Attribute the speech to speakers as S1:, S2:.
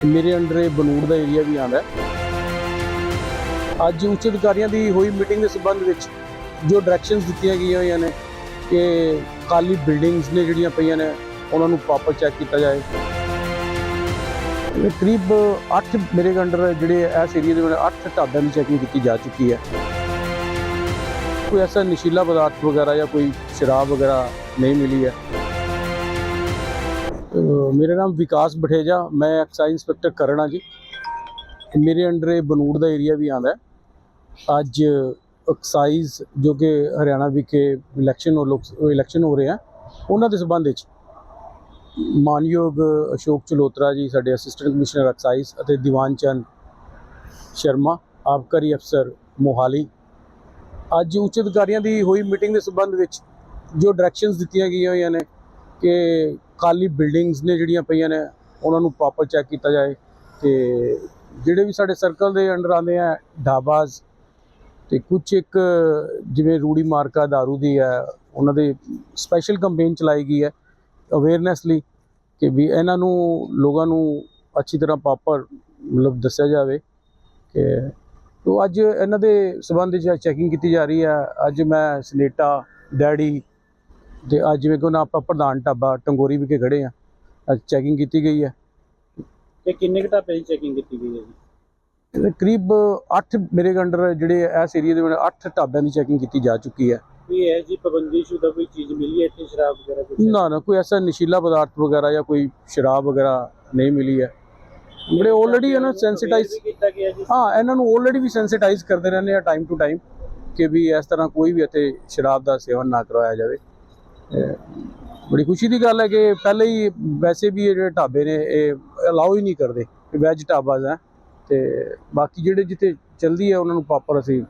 S1: ਮੇਰੇ ਅੰਡਰ ਇਹ ਬਨੂੜ ਦਾ ਏਰੀਆ ਵੀ ਆਉਂਦਾ ਅੱਜ ਉੱਚ ਅਧਿਕਾਰੀਆਂ ਦੀ ਹੋਈ ਮੀਟਿੰਗ ਦੇ ਸੰਬੰਧ ਵਿੱਚ ਜੋ ਡਾਇਰੈਕਸ਼ਨਸ ਦਿੱਤੀਆਂ ਗਈਆਂ ਹੋਈਆਂ ਨੇ ਕਿ ਖਾਲੀ ਬਿਲਡਿੰਗਸ ਨੇ ਜਿਹੜੀਆਂ ਪਈਆਂ ਨੇ, ਉਹਨਾਂ ਨੂੰ ਪ੍ਰੋਪਰ ਚੈੱਕ ਕੀਤਾ ਜਾਏ। ਕਰੀਬ 8 ਮੇਰੇ ਅੰਡਰ ਜਿਹੜੇ ਇਸ ਏਰੀਆ ਦੇ ਵਿੱਚ 8 ਢਾਬਿਆਂ ਦੀ ਚੈਕਿੰਗ ਕੀਤੀ ਜਾ ਚੁੱਕੀ ਹੈ। ਕੋਈ ਐਸਾ ਨਸ਼ੀਲਾ ਪਦਾਰਥ ਵਗੈਰਾ ਜਾਂ ਕੋਈ ਸ਼ਰਾਬ ਵਗੈਰਾ ਨਹੀਂ ਮਿਲੀ ਹੈ। ਮੇਰਾ ਨਾਮ ਵਿਕਾਸ ਬਠੇਜਾ, ਮੈਂ ਐਕਸਾਈਜ਼ ਇੰਸਪੈਕਟਰ ਕਰਣਾ ਜੀ। ਮੇਰੇ ਅੰਡਰ ਇਹ ਬਨੂੜ ਦਾ ਏਰੀਆ ਵੀ ਆਉਂਦਾ ਅੱਜ ਐਕਸਾਈਜ਼ ਜੋ ਕਿ ਹਰਿਆਣਾ ਵਿਖੇ ਇਲੈਕਸ਼ਨ ਹੋ ਲੋਕ ਇਲੈਕਸ਼ਨ ਹੋ ਰਹੇ ਆ, ਉਹਨਾਂ ਦੇ ਸੰਬੰਧ ਵਿੱਚ ਮਾਨਯੋਗ ਅਸ਼ੋਕ ਚਲੋਤਰਾ ਜੀ, ਸਾਡੇ ਅਸਿਸਟੈਂਟ ਕਮਿਸ਼ਨਰ ਐਕਸਾਈਜ਼ ਅਤੇ ਦੀਵਾਨ ਚੰਦ ਸ਼ਰਮਾ, ਆਬਕਾਰੀ ਅਫਸਰ ਮੋਹਾਲੀ। ਅੱਜ ਉੱਚ ਅਧਿਕਾਰੀਆਂ ਦੀ ਹੋਈ ਮੀਟਿੰਗ ਦੇ ਸੰਬੰਧ ਵਿੱਚ ਜੋ ਡਾਇਰੈਕਸ਼ਨਸ ਦਿੱਤੀਆਂ ਗਈਆਂ ਹੋਈਆਂ ਨੇ ਕਿ ਖਾਲੀ ਬਿਲਡਿੰਗਸ ਨੇ ਜਿਹੜੀਆਂ ਪਈਆਂ ਨੇ, ਉਹਨਾਂ ਨੂੰ ਪ੍ਰੋਪਰ ਚੈੱਕ ਕੀਤਾ ਜਾਏ ਤੇ ਜਿਹੜੇ ਵੀ ਸਾਡੇ ਸਰਕਲ ਦੇ ਅੰਡਰ ਆਉਂਦੇ ਆ, ਢਾਬਾਜ਼ ਤੇ ਕੁਝ ਇੱਕ ਜਿਵੇਂ ਰੂੜੀ ਮਾਰਕਾ दारू ਦੀ ਹੈ, ਉਹਨਾਂ ਦੇ ਸਪੈਸ਼ਲ ਕੰਪੇਨ ਚਲਾਈ ਗਈ ਹੈ ਅਵੇਅਰਨੈਸ ਲਈ ਕਿ ਵੀ ਇਹਨਾਂ ਨੂੰ, ਲੋਕਾਂ ਨੂੰ ਅੱਛੀ ਤਰ੍ਹਾਂ ਪ੍ਰੋਪਰ ਮਤਲਬ ਦੱਸਿਆ ਜਾਵੇ ਕਿ ਤੋ ਅੱਜ ਇਹਨਾਂ ਦੇ ਸਬੰਧ ਵਿੱਚ ਚੈਕਿੰਗ ਕੀਤੀ ਜਾ ਰਹੀ ਹੈ। ਅੱਜ ਮੈਂ ਸਨੇਟਾ, ਡੈਡੀ ਤੇ ਅੱਜ ਜਿਵੇਂ ਕਿ ਉਹਨਾਂ ਆਪਾਂ ਪ੍ਰਧਾਨ ਢਾਬਾ ਟੰਗੋਰੀ ਵਿਖੇ ਖੜੇ ਆ ਅੱਜ ਚੈਕਿੰਗ ਕੀਤੀ ਗਈ ਹੈ
S2: ਤੇ ਕਿੰਨੇ ਕੁ ਢਾਬੇ ਦੀ ਚੈਕਿੰਗ ਕੀਤੀ ਗਈ ਹੈ ਜੀ?
S1: ਇਹਦੇ ਕਰੀਬ 8 ਮੇਰੇ ਅੰਡਰ ਜਿਹੜੇ ਇਸ ਏਰੀਆ ਦੇ ਵਿੱਚ 8 ਢਾਬਿਆਂ ਦੀ ਚੈਕਿੰਗ ਕੀਤੀ ਜਾ ਚੁੱਕੀ ਹੈ।
S2: ਕੋਈ ਇਹ ਜੀ ਪਾਬੰਦੀ ਸ਼ੁਦਾ ਕੋਈ ਚੀਜ਼ ਮਿਲੀ ਹੈ ਇੱਥੇ ਸ਼ਰਾਬ ਵਗੈਰਾ ਕੁਝ
S1: ਨਾ ਨਾ ਕੋਈ ਐਸਾ ਨਸ਼ੀਲਾ ਪਦਾਰਥ ਵਗੈਰਾ ਜਾਂ ਕੋਈ ਸ਼ਰਾਬ ਵਗੈਰਾ ਨਹੀਂ ਮਿਲੀ ਹੈ। ਜਿਹੜੇ ਆਲਰੇਡੀ ਇਹਨਾਂ ਸੈਂਸਿਟਾਈਜ਼
S2: ਵੀ ਕੀਤਾ ਗਿਆ ਜੀ।
S1: ਹਾਂ ਇਹਨਾਂ ਨੂੰ ਆਲਰੇਡੀ ਵੀ ਸੈਂਸਿਟਾਈਜ਼ ਕਰਦੇ ਰਹਿੰਦੇ ਆ ਟਾਈਮ ਟੂ ਟਾਈਮ ਕਿ ਵੀ ਇਸ ਤਰ੍ਹਾਂ ਕੋਈ ਵੀ ਇੱਥੇ ਸ਼ਰਾਬ ਦਾ ਸੇਵਨ ਨਾ ਕਰਵਾਇਆ ਜਾਵੇ। ਬੜੀ ਖੁਸ਼ੀ ਦੀ ਗੱਲ ਹੈ ਕਿ ਪਹਿਲੇ ਹੀ ਵੈਸੇ ਵੀ ਜਿਹੜੇ ਢਾਬੇ ਨੇ, ਇਹ ਅਲਾਉ ਹੀ ਨਹੀਂ ਕਰਦੇ ਵੈਜ ਢਾਬਾਜ਼ ਹੈ ਤੇ ਬਾਕੀ ਜਿਹੜੇ ਜਿੱਥੇ ਚਲਦੀ ਹੈ ਉਹਨਾਂ ਨੂੰ ਪ੍ਰੋਪਰ ਅਸੀਂ